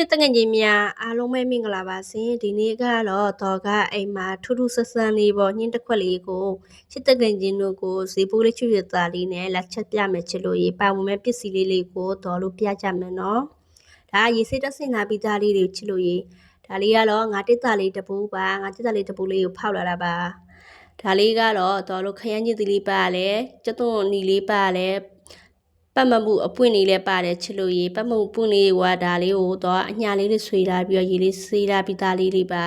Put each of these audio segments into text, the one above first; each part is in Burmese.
ပြတငယ်ချင်းများအားလုံးပဲမင်္ဂလာပါရှင်ဒီနေ့ကတော့တော့ကအိမ်မှာထူးထူးဆန်းဆန်းလေးပေါ့ညင်းတစ်ခွက်လေးကိုချစ်တငယ်ချင်းတို့ကိုဇေပိုးလေးချွတ်ရသားလေးနဲ့လက်ချက်ပြမယ်ချစ်လို့ရေပါဝင်မဲ့ပစ္စည်းလေးလေးကိုတော်လို့ပြကြမယ်နော်ဒါရေစိတ်တက်စင်လာပြီးသားလေးတွေချစ်လို့ရေဒါလေးကတော့ငါတစ်သားလေးတပူပါငါတစ်သားလေးတပူလေးကိုဖောက်လာတာပါဒါလေးကတော့တော်လို့ခရမ်းချင်းသီးလေးပါလဲကျသွန်နီလေးပါလဲ ပတ်မမှုအပွင့်လေးလည်းပါတယ်ချစ်လို့ရေပတ်မမှုပွင့်လေးကဒါလေးကိုတော့အညာလေးတွေဆွေလာပြီးတော့ရေလေးဆေးလာပြီးသားလေးလေးပါ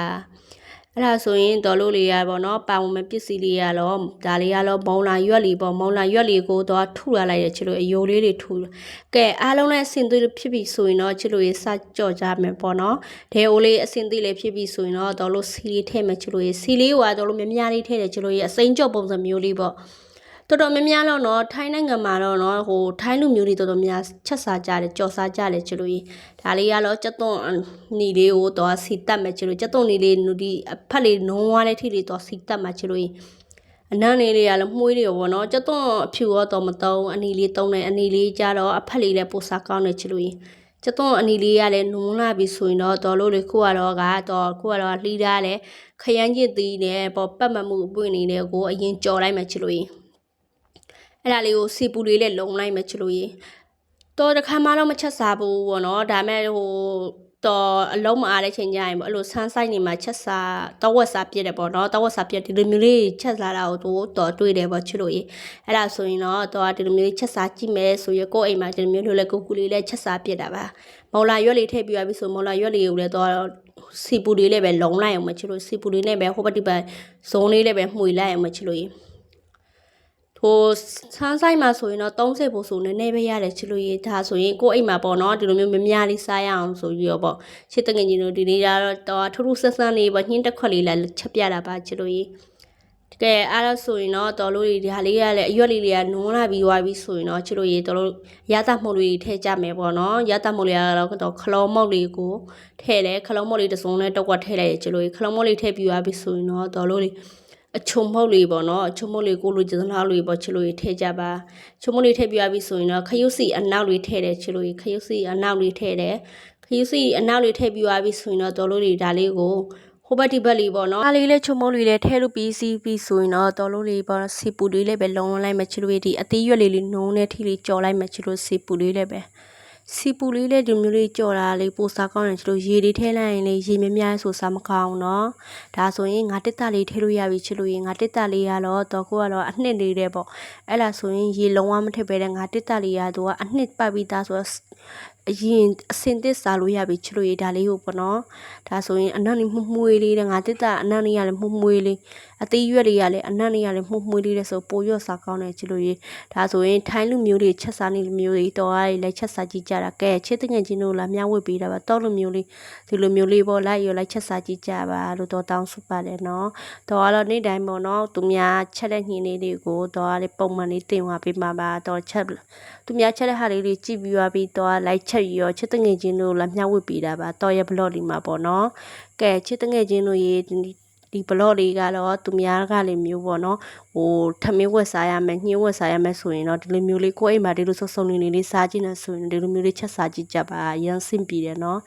အဲ့ဒါဆိုရင်တော်လို့လေးရပါတော့ပါဝင်မပစ္စည်းလေးရတော့ဒါလေးကတော့မုံလာရွက်လေးပေါ့မုံလာရွက်လေးကိုတော့ထုလာလိုက်ရချစ်လို့အယိုးလေးတွေထုကဲအားလုံးလည်းအစင်သွေးဖြစ်ပြီဆိုရင်တော့ချစ်လို့ရေစကြော့ကြမယ်ပေါ့နော်ဒဲအိုလေးအစင်သွေးလေးဖြစ်ပြီဆိုရင်တော့တော်လို့စီလေးထည့်မယ်ချစ်လို့ရေစီလေးကတော်လို့များများလေးထည့်တယ်ချစ်လို့ရေအစိမ်းကြော့ပုံစံမျိုးလေးပေါ့ တော်တော်များများတော့နော်ထိုင်းနိုင်ငံမှာတော့နော်ဟိုထိုင်းလူမျိုးတွေတော်တော်များချက်စားကြတယ်ကြော်စားကြတယ်ချလို့ကြီးဒါလေးကတော့ကြက်သွန်နီလေးကိုတော့စီတက်မယ်ချလို့ကြက်သွန်နီလေးနူဒီအဖက်လေးနုံးွားတဲ့ထိလေးတော့စီတက်မယ်ချလို့ကြီးအနံ့လေးတွေကလည်းမှုေးတွေပေါ့နော်ကြက်သွန်အဖြူရောတော့မတုံးအနီလေးတုံးတယ်အနီလေးကြတော့အဖက်လေးလည်းပိုစားကောင်းတယ်ချလို့ကြီးကျတော့အနီလေးကလည်းနုံလာပြီဆိုရင်တော့တော်လို့လေခုကတော့ကတော့ခုကတော့လှီးထားတယ်ခရမ်းကျစ်သီးနဲ့ပေါ့ပတ်မမှုအပွင့်နေတယ်ကိုအရင်ကြော်လိုက်မှချလို့ရင် အဲ့ဒါလေးကိုစီပူလေးနဲ့လုံလိုက်မယ်ချလို့ရေတော့တခါမှတော့မချက်စားဘူးပေါ့နော်ဒါမဲ့ဟိုတော့အလုံးမအားတဲ့ချိန်ကြရင်ပေါ့အဲ့လိုဆန်းဆိုင်နေမှာချက်စားတော့ဝက်စားပြည့်တယ်ပေါ့နော်တော့ဝက်စားပြည့်ဒီလိုမျိုးလေးချက်စားတာကိုတော့တော့တွေ့တယ်ပေါ့ချလို့ရေအဲ့ဒါဆိုရင်တော့တော့ဒီလိုမျိုးချက်စားကြည့်မယ်ဆိုရကိုယ့်အိမ်မှာဒီလိုမျိုးလိုလဲကိုကူလေးလဲချက်စားပြည့်တာပါမော်လာရွက်လေးထည့်ပြီးသွားပြီဆိုမော်လာရွက်လေးကိုလည်းတော့စီပူလေးလည်းပဲလုံလိုက်အောင်မချလို့စီပူလေးနဲ့ပဲဟိုဘက်ဒီဘက်ဇုံလေးလည်းပဲမှွေလိုက်အောင်မချလို့ရေ ဟိုဆန်းဆိုင်မှာဆိုရင်တော့30ပို့ဆိုနည်းနည်းပဲရတယ်ချစ်လို့ရေးဒါဆိုရင်ကိုယ့်အိမ်မှာပေါ့နော်ဒီလိုမျိုးမများလေးစားရအောင်ဆိုပြီးတော့ပေါ့ချစ်တငယ်ကြီးတို့ဒီနေ့ကတော့ထူးထူးဆန်းဆန်းလေးပေါ့ညှင်းတစ်ခွက်လေးလာချက်ပြတာပါချစ်လို့ရေးတကယ်အားလို့ဆိုရင်တော့တော်လို့ဒီဟာလေးကလည်းအရွက်လေးတွေကနုံးလာပြီးသွားပြီဆိုရင်တော့ချစ်လို့ရေးတော်လို့ရသမှုလေးထည့်ကြမယ်ပေါ့နော်ရသမှုလေးကတော့တော့ခလုံးမုတ်လေးကိုထည့်တယ်ခလုံးမုတ်လေးတစ်စုံနဲ့တော့ကွက်ထည့်လိုက်ရချစ်လို့ရေးခလုံးမုတ်လေးထည့်ပြီးသွားပြီဆိုရင်တော့တော်လို့လေး အချုံမုတ်လေးပေါ့နော်အချုံမုတ်လေးကိုလိုချင်သလားလေးပေါ့ချစ်လို့ထည့်ကြပါချုံမုတ်လေးထည့်ပြပြီဆိုရင်တော့ခရုစီအနောက်လေးထည့်တယ်ချစ်လို့ခရုစီအနောက်လေးထည့်တယ်ခရုစီအနောက်လေးထည့်ပြပြီဆိုရင်တော့တော်လို့လေးဒါလေးကိုဟိုဘက်ဒီဘက်လေးပေါ့နော်အားလေးလေးချုံမုတ်လေးလည်းထဲလို့ပြီးစီးပြီးဆိုရင်တော့တော်လို့လေးပေါ့စီပူလေးလည်းပဲလုံလိုက်မှချလို့ဒီအသေးရွက်လေးလေးနှုံးနဲ့ထိလေးကြော်လိုက်မှချလို့စီပူလေးလည်းပဲ စီပူလေးလည်းဒီမျိုးလေးကြော်တာလေးပိုစာကောင်းတယ်ချစ်လို့ရေလေးထည့်လိုက်ရင်လေးရေမြများဆိုစာမကောင်းတော့ဒါဆိုရင်ငါတစ်တလေးထည့်လို့ရပြီချစ်လို့ရင်ငါတစ်တလေးကတော့တော့ကိုကတော့အနှစ်လေးတဲ့ပေါ့အဲ့လားဆိုရင်ရေလုံးဝမထည့်ပဲတဲ့ငါတစ်တလေးကတော့အနှစ်ပတ်ပြီးသားဆိုတော့ အရင်အစင်သစ်စားလို့ရပြီချလို့ရဒါလေးကိုပေါ့နော်ဒါဆိုရင်အနံ့လေးမှုမှုွေးလေးတဲ့ငါတစ်တအနံ့လေးရလည်းမှုမှုွေးလေးအသေးရွက်လေးရလည်းအနံ့လေးရလည်းမှုမှုွေးလေးတဲ့ဆိုပိုရွက်စားကောင်းတယ်ချလို့ရဒါဆိုရင်ထိုင်းလူမျိုးတွေချက်စားနေလူမျိုးတွေတော်ရည်လည်းချက်စားကြည့်ကြတာကဲချစ်တငယ်ချင်းတို့လာမျှဝေပေးတာပါတောလူမျိုးလေးဒီလိုမျိုးလေးပေါ့လိုက်ရလိုက်ချက်စားကြည့်ကြပါလို့တော့တောင်းဆုပါတယ်နော်တော်ကတော့နေ့တိုင်းပေါ့နော်သူများချက်တဲ့ညင်းလေးတွေကိုတော်ရလေးပုံမှန်လေးတင်သွားပေးမှာပါတော်ချက်သူများချက်တဲ့ဟာလေးတွေကြည့်ပြီးသွားပြီးတော်လိုက်ချက်ပြီးတော့ချစ်တငယ်ချင်းတို့လာမျှဝေပေးတာပါတော်ရဲ့ blog လေးမှာပေါ့နော်ကဲချစ်တငယ်ချင်းတို့ရေဒီဘလော့လေးကတော့သူများကလည်းမျိုးပေါ့နော်ဟိုထမင်းဝက်စားရမယ်ညှင်းဝက်စားရမယ်ဆိုရင်တော့ဒီလိုမျိုးလေးကိုယ့်အိမ်မှာဒီလိုစုံစုံနေနေလေးစားကြည့်နေဆိုရင်ဒီလိုမျိုးလေးချက်စားကြည့်ကြပါအရင်စင်ပြီးတယ်နော်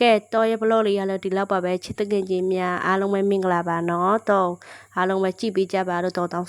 ကဲတော်ရဲ့ဘလော့လေးကလည်းဒီလောက်ပါပဲချစ်တငယ်ချင်းများအားလုံးပဲမင်္ဂလာပါနော်တော့အားလုံးပဲကြည့်ပေးကြပါလို့တော်တောင်း